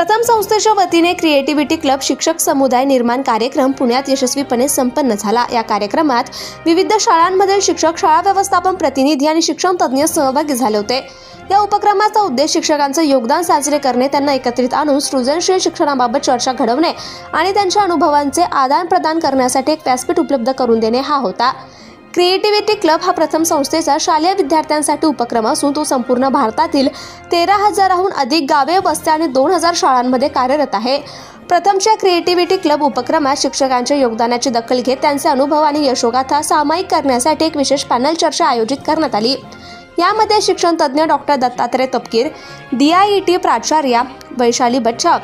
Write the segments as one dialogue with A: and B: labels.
A: प्रथम संस्थेच्या वतीने क्रिएटिव्हिटी क्लब शिक्षक समुदाय निर्माण कार्यक्रम पुण्यात यशस्वीपणे संपन्न झाला. या कार्यक्रमात विविध शाळांमधील शिक्षक शाळा व्यवस्थापन प्रतिनिधी आणि शिक्षण तज्ज्ञ सहभागी झाले होते. या उपक्रमाचा उद्देश शिक्षकांचं योगदान साजरे करणे त्यांना एकत्रित आणून सृजनशील शिक्षणाबाबत चर्चा घडवणे आणि त्यांच्या अनुभवांचे आदान प्रदान करण्यासाठी एक व्यासपीठ उपलब्ध करून देणे हा होता. क्रिएटिव्हिटी क्लब हा प्रथम संस्थेचा शालेय विद्यार्थ्यांसाठी उपक्रम असून तो संपूर्ण भारतातील तेरा हजाराहून अधिक गावे वस्त्या आणि दोन हजार शाळांमध्ये कार्यरत आहे. प्रथमच्या क्रिएटिव्हिटी क्लब उपक्रमात शिक्षकांच्या योगदानाची दखल घेत त्यांचे अनुभव आणि यशोगाथा सामायिक करण्यासाठी एक विशेष पॅनल चर्चा आयोजित करण्यात आली. यामध्ये शिक्षण तज्ज्ञ doctor Dattatray Tapkir D I E T प्राचार्या वैशाली बच्चा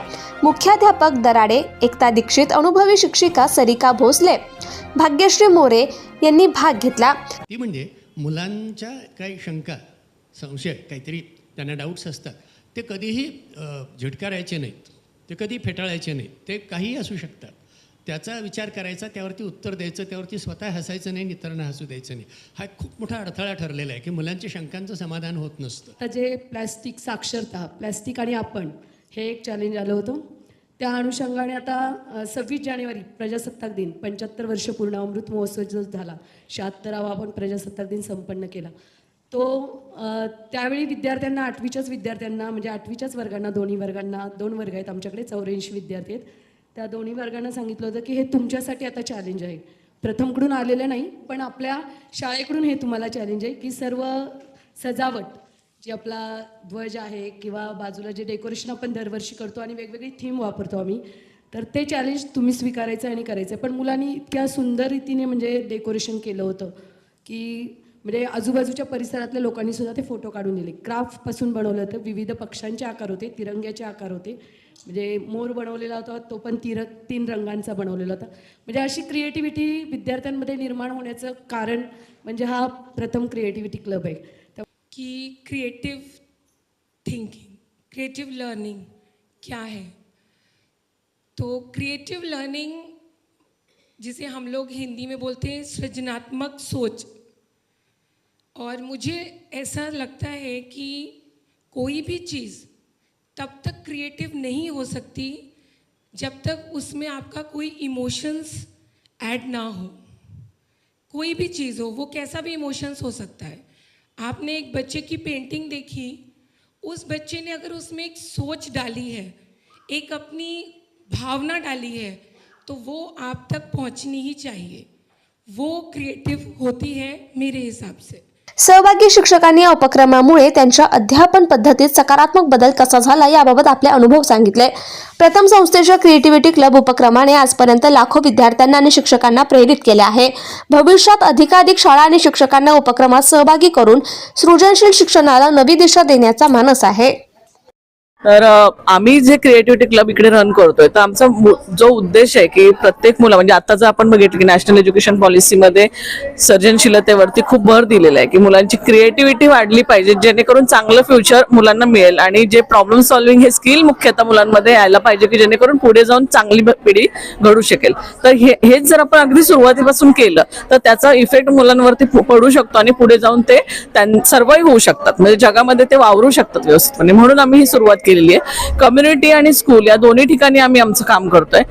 A: मुख्याध्यापक दराडे एकता दीक्षित अनुभवी शिक्षिका सरिका भोसले भाग्यश्री मोरे यांनी भाग घेतला.
B: ती म्हणजे मुलांच्या काही शंका संशय काहीतरी त्यांना डाऊट्स असतात. ते कधीही झिटकारायचे नाहीत. ते कधी फेटाळायचे नाहीत. ते काहीही असू शकतात. त्याचा विचार करायचा त्यावरती उत्तर द्यायचं त्यावरती स्वतः हसायचं नाही इतरांना हसू द्यायचं नाही. हा खूप मोठा अडथळा ठरलेला आहे की मुलांच्या शंकांचं समाधान होत नसतं.
C: आता जे प्लॅस्टिक साक्षरता प्लॅस्टिक आणि आपण हे एक चॅलेंज आलं होतं. त्या अनुषंगाने आता सव्वीस जानेवारी प्रजासत्ताक दिन पंच्याहत्तर वर्ष पूर्ण अमृत महोत्सव जो झाला शहात्तरावा आपण प्रजासत्ताक दिन संपन्न केला. तो त्यावेळी विद्यार्थ्यांना आठवीच्याच विद्यार्थ्यांना म्हणजे आठवीच्याच वर्गांना दोन्ही वर्गांना दोन वर्ग आहेत आमच्याकडे चौऱ्याऐंशी विद्यार्थी आहेत. त्या दोन्ही वर्गांना सांगितलं होतं की हे तुमच्यासाठी आता चॅलेंज आहे. प्रथमकडून आलेलं नाही पण आपल्या शाळेकडून हे तुम्हाला चॅलेंज आहे की सर्व सजावट जी आपला ध्वज आहे किंवा बाजूला जे डेकोरेशन आपण दरवर्षी करतो आणि वेगवेगळी थीम वापरतो आम्ही तर ते चॅलेंज तुम्ही स्वीकारायचं आणि करायचं आहे. पण मुलांनी इतक्या सुंदर रीतीने म्हणजे डेकोरेशन केलं होतं की म्हणजे आजूबाजूच्या परिसरातल्या लोकांनी सुद्धा ते फोटो काढून दिले. क्राफ्टपासून बनवलं होतं विविध पक्ष्यांचे आकार होते तिरंग्याचे आकार होते. म्हणजे मोर बनवलेला होता तो पण तिर तीन रंगांचा बनवलेला होता. म्हणजे अशी क्रिएटिव्हिटी विद्यार्थ्यांमध्ये निर्माण होण्याचं कारण म्हणजे हा प्रथम क्रिएटिव्हिटी क्लब आहे.
D: की creative creative thinking creative learning क्या है? तो क्रिएटिव लर्निंग जिसे हम लोग हिंदी में बोलते हैं सृजनात्मक सोच. और मुझे ऐसा लगता है कि कोई भी चीज़ तब तक क्रिएटिव नहीं हो सकती जब तक उसमें आपका कोई इमोशंस ऐड ना हो। कोई भी चीज़ हो, वो कैसा भी इमोशंस हो सकता है। आपने एक बच्चे की पेंटिंग देखी, उस बच्चे ने अगर उसमें एक सोच डाली है, एक अपनी भावना डाली है तो वो आप तक पहुंचनी ही चाहिए। वो क्रिएटिव होती है मेरे हिसाब से।
A: सहभागी शिक्षकांनी या उपक्रमामुळे त्यांच्या अध्यापन पद्धतीत सकारात्मक बदल कसा झाला याबाबत आपले अनुभव सांगितले. प्रथम संस्थेच्या क्रिएटिव्हिटी क्लब उपक्रमाने आजपर्यंत लाखो विद्यार्थ्यांना आणि शिक्षकांना प्रेरित केले आहे. भविष्यात अधिकाधिक शाळा आणि शिक्षकांना उपक्रमात सहभागी करून सृजनशील शिक्षणाला नवी दिशा देण्याचा मानस आहे.
E: तर आम्ही जे क्रिएटिव्हिटी क्लब इकडे रन करतोय तर आमचा जो उद्देश आहे की प्रत्येक मुला म्हणजे आता जर आपण बघितलं की नॅशनल एज्युकेशन पॉलिसीमध्ये सर्जनशीलतेवरती खूप भर दिलेला आहे की मुलांची क्रिएटिव्हिटी वाढली पाहिजे जेणेकरून चांगलं फ्युचर मुलांना मिळेल. आणि जे प्रॉब्लेम सॉल्व्हिंग हे स्किल मुख्यतः मुलांमध्ये यायला पाहिजे की जेणेकरून पुढे जाऊन चांगली पिढी घडू शकेल. तर हे हेच जर आपण अगदी सुरुवातीपासून केलं तर त्याचा इफेक्ट मुलांवरती पडू शकतो आणि पुढे जाऊन ते सर्वाईव्ह होऊ शकतात. म्हणजे जगामध्ये ते वावरू शकतात व्यवस्थितपणे. म्हणून आम्ही ही सुरुवात केलेली आहे. कम्युनिटी आणि स्कूल या दोन्ही ठिकाणी आम्ही आमचं काम करतोय.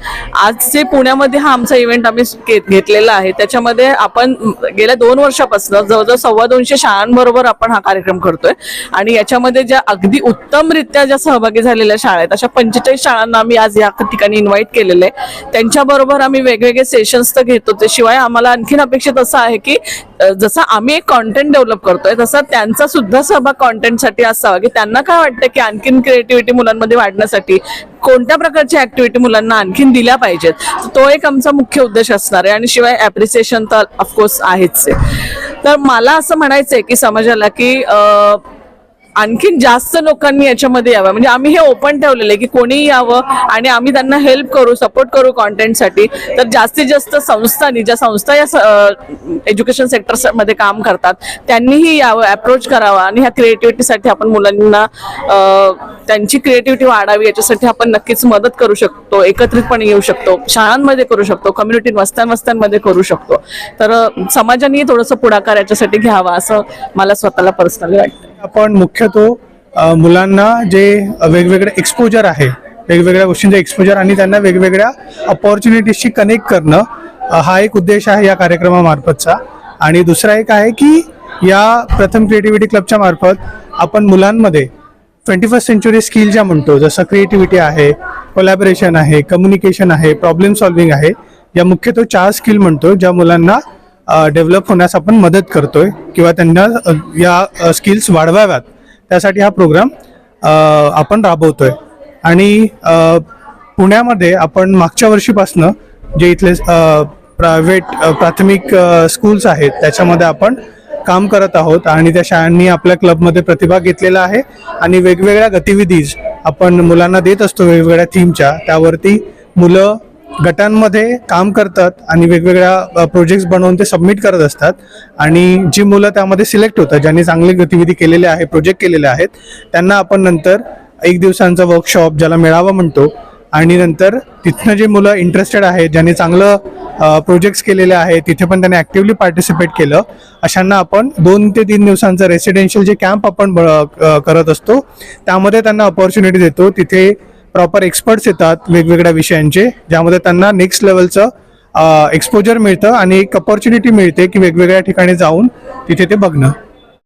E: आज जे पुण्यामध्ये हा आमचा इव्हेंट आम्ही घेतलेला आहे त्याच्यामध्ये आपण गेल्या दोन वर्षापासून जवळजवळ सव्वा दोनशे शाळांबरोबर आपण हा कार्यक्रम करतोय. आणि याच्यामध्ये ज्या अगदी उत्तमरित्या ज्या सहभागी झालेल्या शाळा आहेत अशा पंचेचाळीस शाळांना आम्ही आज या ठिकाणी इन्व्हाइट केलेले आहे. त्यांच्याबरोबर आम्ही वेगवेगळे सेशन्स तर घेतो शिवाय आम्हाला आणखीन अपेक्षित असं आहे की जसा जसं आम्ही एक कॉन्टेंट डेव्हलप करतोय तसा त्यांचा सुद्धा सहभाग कॉन्टेंटसाठी असावा. की त्यांना काय वाटतं की आणखीन ऍक्टिव्हिटी मुलांमध्ये वाढण्यासाठी कोणत्या प्रकारच्या ऍक्टिव्हिटी मुलांना आणखीन दिल्या पाहिजेत? तो एक आमचा मुख्य उद्देश असणार आहे आणि शिवाय ऍप्रिसिएशन तर ऑफकोर्स आहेच आहे. तर मला असं म्हणायचं आहे की समाजाला की आणखीन जास्त लोकांनी याच्यामध्ये यावं. म्हणजे आम्ही हे ओपन ठेवलेलं आहे की कोणीही यावं आणि आम्ही त्यांना हेल्प करू सपोर्ट करू कॉन्टेंटसाठी तर जास्तीत जास्त संस्थांनी ज्या संस्था या एज्युकेशन सेक्टरमध्ये काम करतात त्यांनीही यावं अप्रोच करावा आणि ह्या क्रिएटिव्हिटीसाठी आपण मुलांना त्यांची क्रिएटिव्हिटी वाढावी याच्यासाठी आपण नक्कीच मदत करू शकतो एकत्रितपणे येऊ शकतो शाळांमध्ये करू शकतो कम्युनिटी वस्त्यां वस्त्यांमध्ये करू शकतो. तर समाजानेही समाजाने थोडंसं पुढाकार याच्यासाठी घ्यावा असं मला स्वतःला पर्सनली वाटतं
F: आपण मुख्यतो मुलांना जे वेगवेगळे एक्सपोजर आहे वेगवेगळ्या गोष्टींचं एक्सपोजर आणि त्यांना वेगवेगळ्या अपॉर्च्युनिटीजशी कनेक्ट करणं हा एक उद्देश आहे या कार्यक्रमामार्फतचा. आणि दुसरा एक आहे की या प्रथम क्रिएटिव्हिटी क्लबच्या मार्फत आपण मुलांमध्ये ट्वेंटी फर्स्ट सेंचुरी स्किल ज्या म्हणतो जसं क्रिएटिव्हिटी आहे कोलॅबरेशन आहे कम्युनिकेशन आहे प्रॉब्लेम सॉल्विंग आहे या मुख्यतः चार स्किल म्हणतो ज्या मुलांना डेव्हलप होण्यास आपण मदत करतोय किंवा त्यांना या स्किल्स वाढवाव्यात. त्यासाठी हा प्रोग्राम आपण राबवतोय. आणि पुण्यामध्ये आपण मागच्या वर्षीपासनं जे इथले प्रायव्हेट प्राथमिक स्कूल्स आहेत त्याच्यामध्ये आपण काम करत आहोत आणि त्या शाळांनी आपल्या क्लबमध्ये प्रतिभाग घेतलेला आहे आणि वेगवेगळ्या गतिविधीज आपण मुलांना देत असतो वेगवेगळ्या थीमच्या त्यावरती मुलं गटांमध्ये काम करतात आणि वेगवेगळ्या प्रोजेक्ट्स बनवून ते सबमिट करत असतात. आणि जी मुलं त्यामध्ये सिलेक्ट होतात ज्यांनी चांगली गतिविधी केलेल्या आहे प्रोजेक्ट केलेले आहेत त्यांना आपण नंतर एक दिवसांचा वर्कशॉप ज्याला मेळावा म्हणतो आणि नंतर तिथनं जे मुलं इंटरेस्टेड आहेत ज्यांनी चांगलं प्रोजेक्ट्स केलेले आहेत तिथे पण त्यांनी ॲक्टिव्हली पार्टिसिपेट केलं अशांना आपण दोन ते तीन दिवसांचा रेसिडेन्शियल जे कॅम्प आपण ब- करत असतो त्यामध्ये त्यांना अपॉर्च्युनिटी देतो. तिथे प्रॉपर एक्सपर्ट्स येतात वेगवेगळ्या विषयांचे ज्यामध्ये त्यांना नेक्स्ट लेवलचं एक्सपोजर मिळतं आणि एक अपॉर्च्युनिटी मिळते की वेगवेगळ्या ठिकाणी जाऊन तिथे ते बघणं.